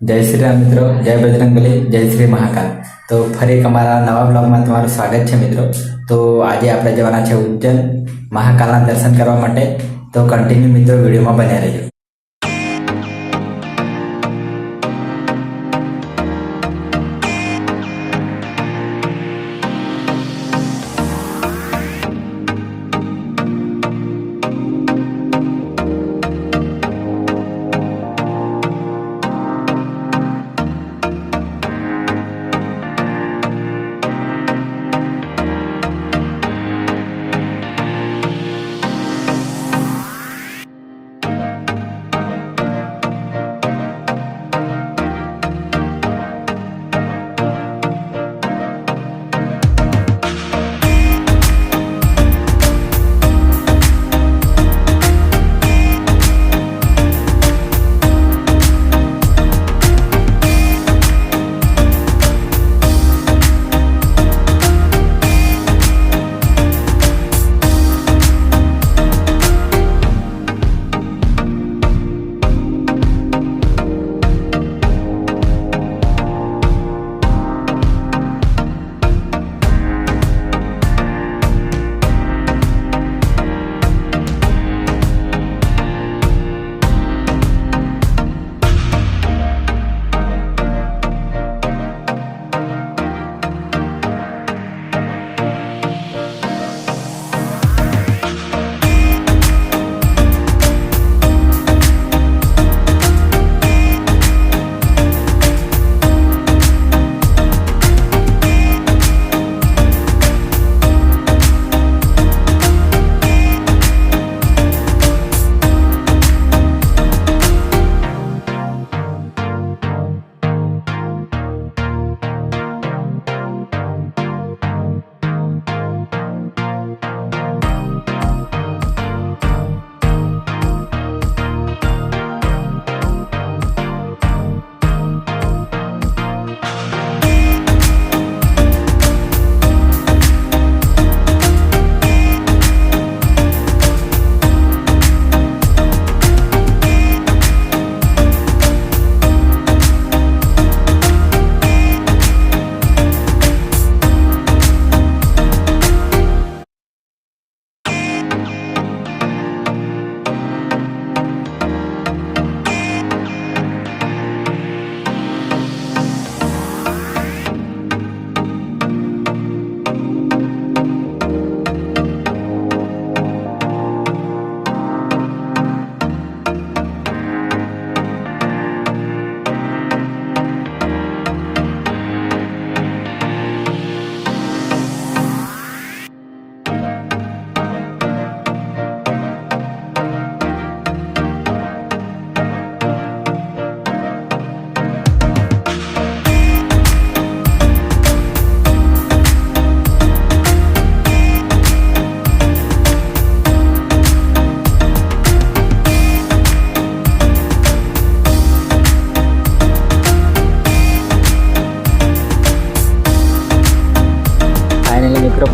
જય શ્રી રામ મિત્રો, જય બજરંગબલી, જય શ્રી મહાકાલ. તો ફરી એક અમારા નવા બ્લોગમાં તમારું સ્વાગત છે મિત્રો. તો આજે આપણે જવાના છે ઉજ્જૈન મહાકાલના દર્શન કરવા માટે. તો કન્ટિન્યુ મિત્રો વિડીયોમાં બન્યા રહેજો.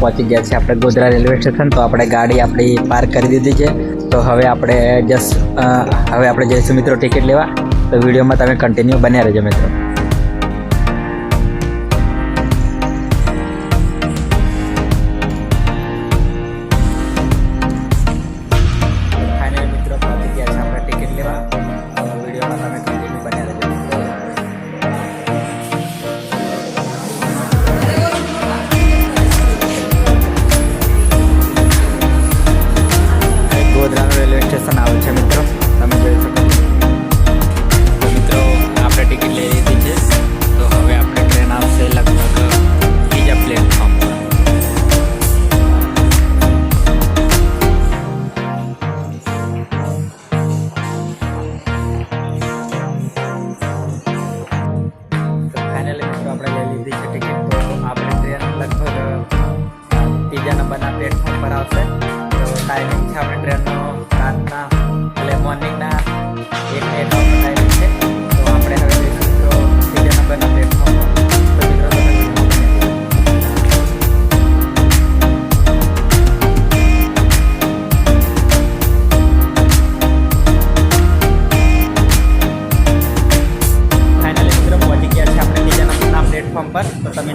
પહોંચી ગયા છે આપણે ગોધરા રેલવે સ્ટેશન. તો આપણે ગાડી આપણી પાર્ક કરી દીધી છે. તો હવે આપણે જસ્ટ હવે આપણે જઈશું મિત્રો ટિકિટ લેવા. તો વિડીયોમાં તમે કન્ટિન્યુ બન્યા રહેજો મિત્રો.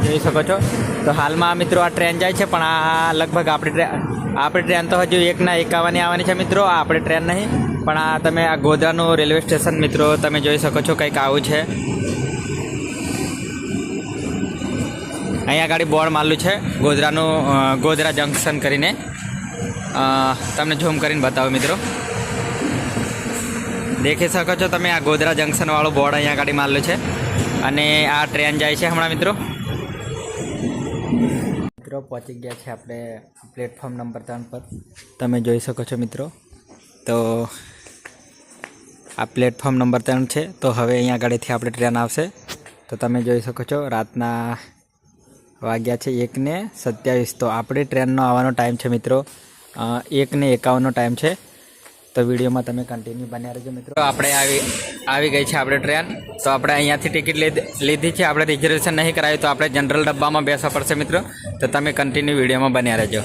જોઈ શકો છો. તો હાલમાં મિત્રો આ ટ્રેન જાય છે, પણ આ લગભગ આપણી ટ્રેન આપણી ટ્રેન તો હજુ એકના એકાવાની આવવાની છે મિત્રો, આ આપણી ટ્રેન નહીં. પણ આ તમે આ ગોધરાનું રેલવે સ્ટેશન મિત્રો તમે જોઈ શકો છો કંઈક આવું છે. અહીંયા ગાડી બોર્ડ મારેલું છે, ગોધરાનું ગોધરા જંકશન કરીને. તમને ઝૂમ કરીને બતાવો મિત્રો. દેખી શકો છો તમે આ ગોધરા જંકશનવાળું બોર્ડ અહીંયા ગાડી મારેલું છે. અને આ ટ્રેન જાય છે હમણાં મિત્રો. મિત્રો, પહોંચી ગયા છે આપણે પ્લેટફોર્મ નંબર ત્રણ પર. તમે જોઈ શકો છો મિત્રો. તો આ પ્લેટફોર્મ નંબર ત્રણ છે. તો હવે અહીંયા આગળથી આપણે ટ્રેન આવશે. તો તમે જોઈ શકો છો, રાતના વાગ્યા છે એકને સત્યાવીસ. તો આપણી ટ્રેનનો આવવાનો ટાઈમ છે મિત્રો. એકને એકાવનનો ટાઈમ છે. તો વિડીયોમાં તમે કન્ટિન્યુ બન્યા રહેજો મિત્રો. આપણે આવી આવી ગઈ છે આપણે ટ્રેન. તો આપણે અહીંયાથી ટિકિટ લીધી છે. આપણે રિઝર્વેશન નહીં કરાવ્યું તો આપણે જનરલ ડબ્બામાં બેસવા પડશે મિત્રો. તો તમે કન્ટિન્યુ વિડીયોમાં બન્યા રહેજો.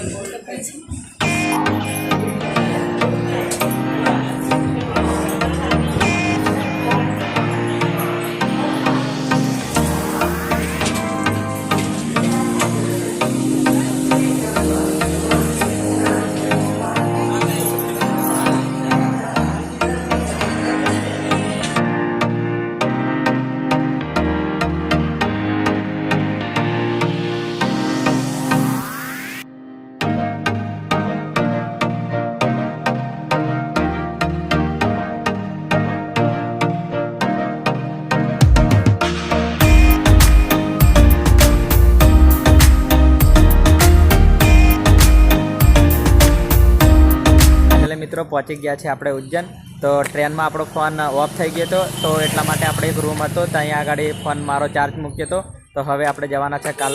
પહોંચી ગયા છે આપણે ઉજ્જૈન. તો ટ્રેનમાં આપણો ફોન ઓફ થઈ ગયો હતો. તો એટલા માટે આપણે એક રૂમ હતો. તો અહીંયા આગળ ફોન મારો ચાર્જ મૂક્યો હતો. તો હવે આપણે જવાના છે કાલ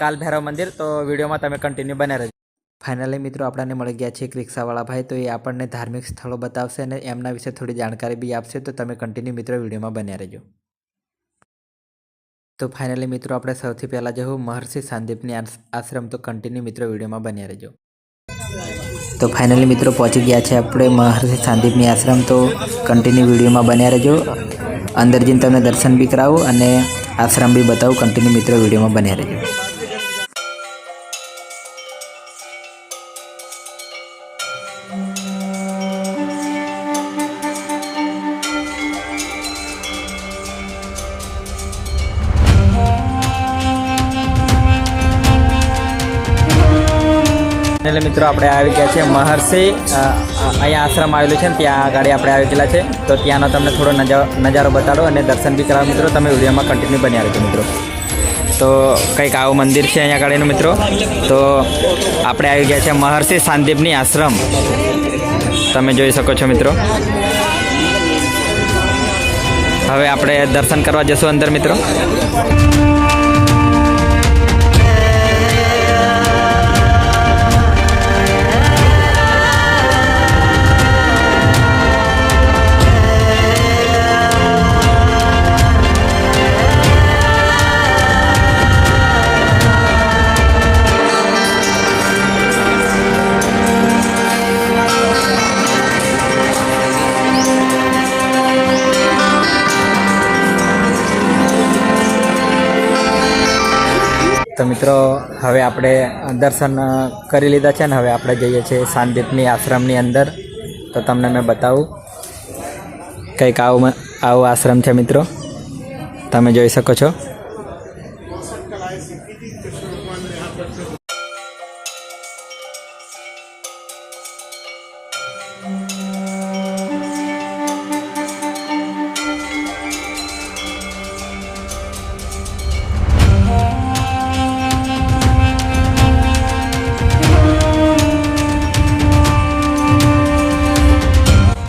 કાલ ભૈરવ મંદિર. તો વિડીયોમાં તમે કન્ટિન્યુ બને રહેજો. ફાઇનલી મિત્રો, આપણને મળી ગયા છે એક રિક્ષાવાળા ભાઈ. તો એ આપણને ધાર્મિક સ્થળો બતાવશે અને એમના વિશે થોડી જાણકારી બી આપશે. તો તમે કન્ટિન્યુ મિત્રો વિડીયોમાં બન્યા રહેજો. તો ફાઇનલી મિત્રો, આપણે સૌથી પહેલાં જવું મહર્ષિ સાંદીપની આશ્રમ. તો કન્ટિન્યુ મિત્રો વિડીયોમાં બન્યા રહેજો. તો ફાઇનલી મિત્રો પહોંચી ગયા છે આપણે મહર્ષિ સાંદીપની આશ્રમ. તો કન્ટિન્યુ વિડીયોમાં બન્યા રહેજો. અંદર જઈને તમને દર્શન બી કરાવું અને આશ્રમ બી બતાવું. કન્ટિન્યુ મિત્રો વિડીયોમાં બન્યા રહેજો. એટલે મિત્રો, આપણે આવી ગયા છે મહર્ષિ. અહીંયા આશ્રમ આવેલું છે ને, ત્યાં આગળ આપણે આવી ગયેલા છે. તો ત્યાંનો તમને થોડો નજા- નજારો બતાડો અને દર્શન બી કરાવો મિત્રો. તમે વિડીયોમાં કન્ટિન્યુ બની આવ્યો મિત્રો. તો કંઈક આવું મંદિર છે અહીંયા આગળનું મિત્રો. તો આપણે આવી ગયા છે મહર્ષિ સાંદીપની આશ્રમ. તમે જોઈ શકો છો મિત્રો. હવે આપણે દર્શન કરવા જશું અંદર મિત્રો. તો મિત્રો, હવે આપણે દર્શન કરી લીધા છે ને, હવે આપણે જઈએ છીએ સાંદીપની આશ્રમની અંદર. તો તમને મેં બતાવું. કંઈક આવો આવું આશ્રમ છે મિત્રો. તમે જોઈ શકો છો.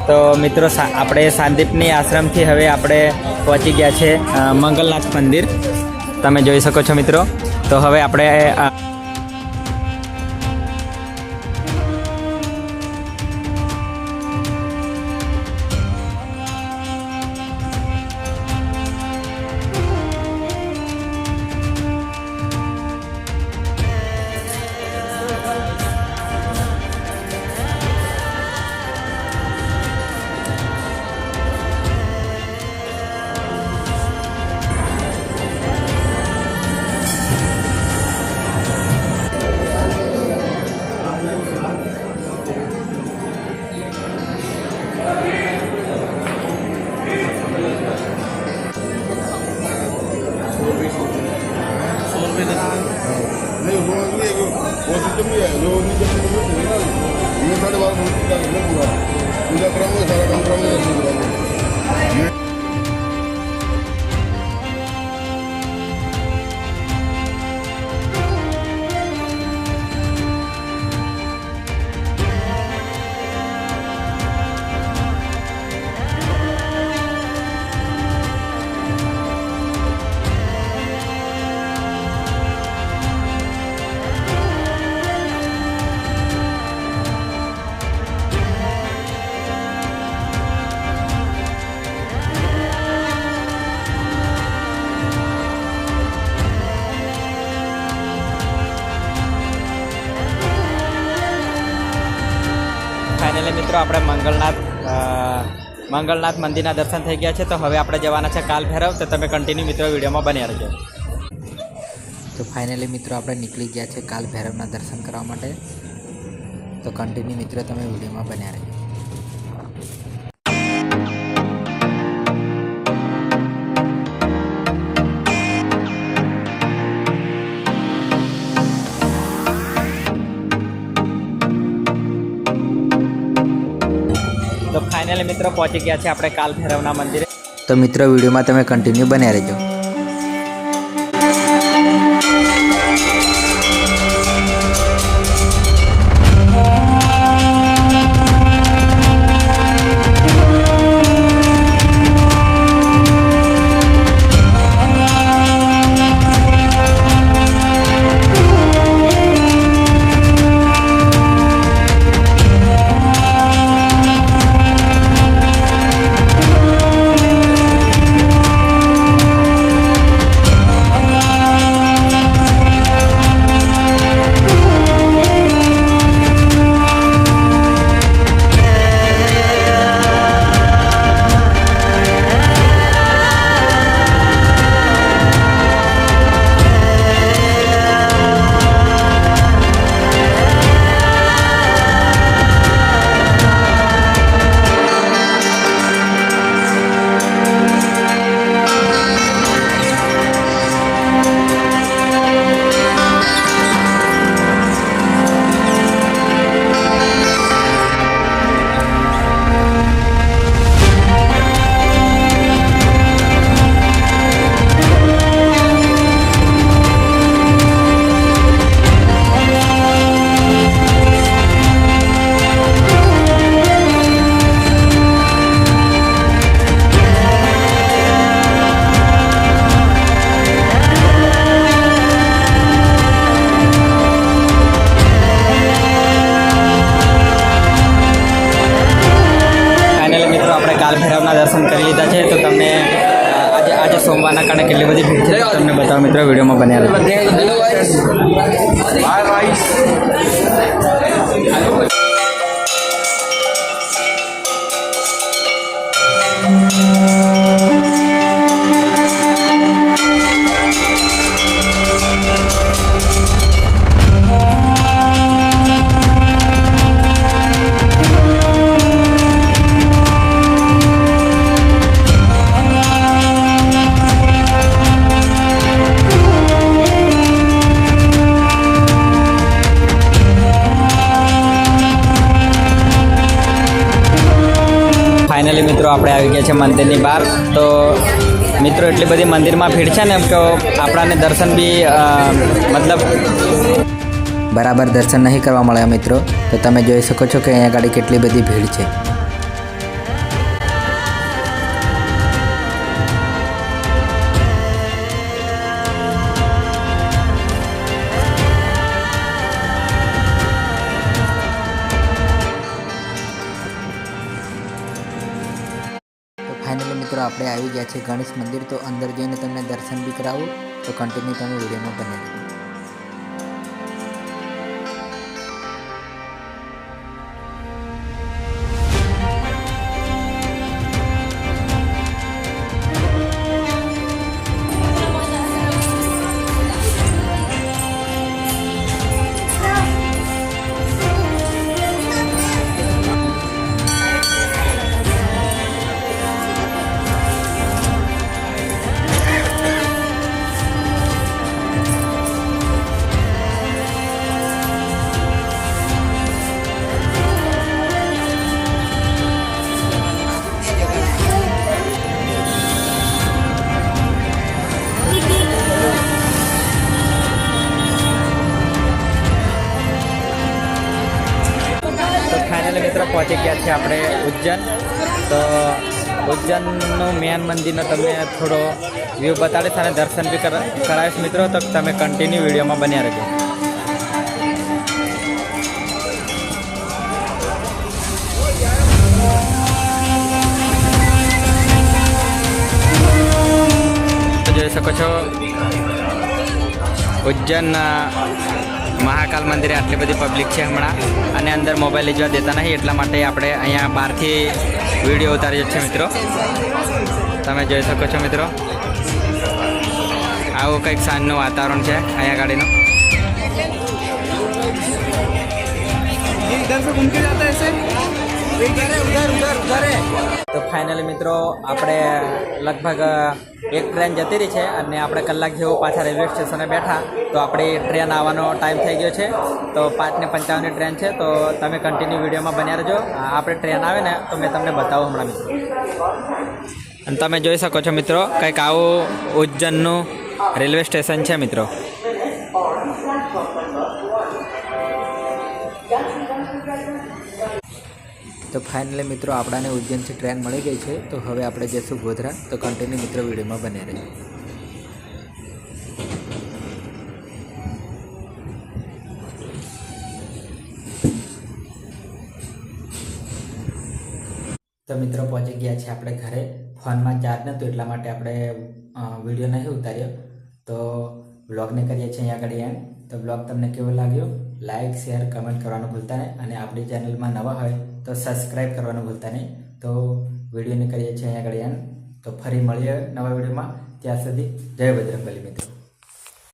તો મિત્રો આપણે સાંદીપની આશ્રમથી હવે આપણે પહોંચી ગયા છે મંગલનાથ મંદિર. તમે જોઈ શકો છો મિત્રો. તો હવે આપણે Gracias. મિત્રો, આપણે મંગલનાથ મંગલનાથ મંદિરના દર્શન થઈ ગયા છે, તો હવે આપણે જવાના છે કાલ ભૈરવ, તો તમે કન્ટિન્યુ મિત્રો વિડીયોમાં બન્યા રહેજો. તો ફાઇનલી મિત્રો, આપણે નીકળી ગયા છે કાલ ભૈરવના દર્શન કરવા માટે. તો કન્ટિન્યુ મિત્રો, તમે વિડીયોમાં બન્યા રહેજો. ફાઇનલી મિત્રો પહોંચી ગયા છે આપણે કાલ ભૈરવના મંદિરે. તો મિત્રો, વિડીયોમાં તમે કન્ટિન્યુ બન્યા રહેજો. છે મંદિરની બહાર. તો મિત્રો, એટલી બધી મંદિરમાં ભીડ છે ને કે આપણાને દર્શન બી મતલબ બરાબર દર્શન નહીં કરવા મળ્યા મિત્રો. તો તમે જોઈ શકો છો કે અહીંયા ગાડી કેટલી બધી ભીડ છે. આપણે આવી ગયા છે ગણેશ મંદિર, તો અંદર જઈને તમને દર્શન બી કરાવું. તો કન્ટિન્યુ તમે વિડીયોમાં બની રહેજો. ઉજ્જૈન તો ઉજ્જૈનનું મેન મંદિરનો તમને થોડો વ્યૂ બતાડીશ અને દર્શન બી કર- કરાવીશ મિત્રો. તો તમે કન્ટિન્યુ વિડીયોમાં બન્યા રહેજો. જોઈ શકો છો. ઉજ્જૈન અ, મહાકાલ મંદિરે આટલી બધી પબ્લિક છે હમણાં અને અંદર મોબાઈલ લઈ જવા દેતા નહીં એટલા માટે આપણે અહીંયા બહારથી વિડીયો ઉતાર્યો છે મિત્રો તમે જોઈ શકો છો મિત્રો આવું કંઈક સાંજનું વાતાવરણ છે અહીંયા ગાડીનું इधर से घूम के जाता है ऐसे તો ફાઇનલી મિત્રો, આપણે લગભગ એક ટ્રેન જતી રહી છે અને આપણે કલાક જેવું પાછા રેલવે સ્ટેશને બેઠા. તો આપણી ટ્રેન આવવાનો ટાઈમ થઈ ગયો છે. તો પાંચને પંચાવનની ટ્રેન છે. તો તમે કન્ટિન્યુ વિડીયોમાં બન્યા રહેજો. આપણે ટ્રેન આવે ને, તો મેં તમને બતાવું હમણાં મિત્રો. અને તમે જોઈ શકો છો મિત્રો, કંઈક આવું ઉજ્જૈનનું રેલવે સ્ટેશન છે મિત્રો. તો ફાઇનલી મિત્રો આપણાને ઉજ્જૈનથી ટ્રેન મળી ગઈ છે. તો હવે આપણે જઈશું ગોધરા. તો કન્ટિન્યુ મિત્રો વિડીયોમાં બને રહે તો મિત્રો પહોંચી ગયા છે આપણે ઘરે. ફોનમાં ચાર્જ નહોતું, એટલા માટે આપણે વીડિયો નહીં ઉતાર્યો. તો બ્લોગને કરીએ છીએ અહીંયા આગળ એન્ડ તો બ્લોગ તમને કેવો લાગ્યો? લાઇક શેર કમેન્ટ કરવાનું ભૂલતા નહીં. અને આપણી ચેનલમાં નવા હોય તો સબસ્ક્રાઈબ કરવાનું ભૂલતા નહીં. તો વિડીયોને કરીએ છીએ અહીંયા આગળ એન તો ફરી મળીએ નવા વિડીયોમાં. ત્યાં સુધી જય બજરંગબલી મિત્રો.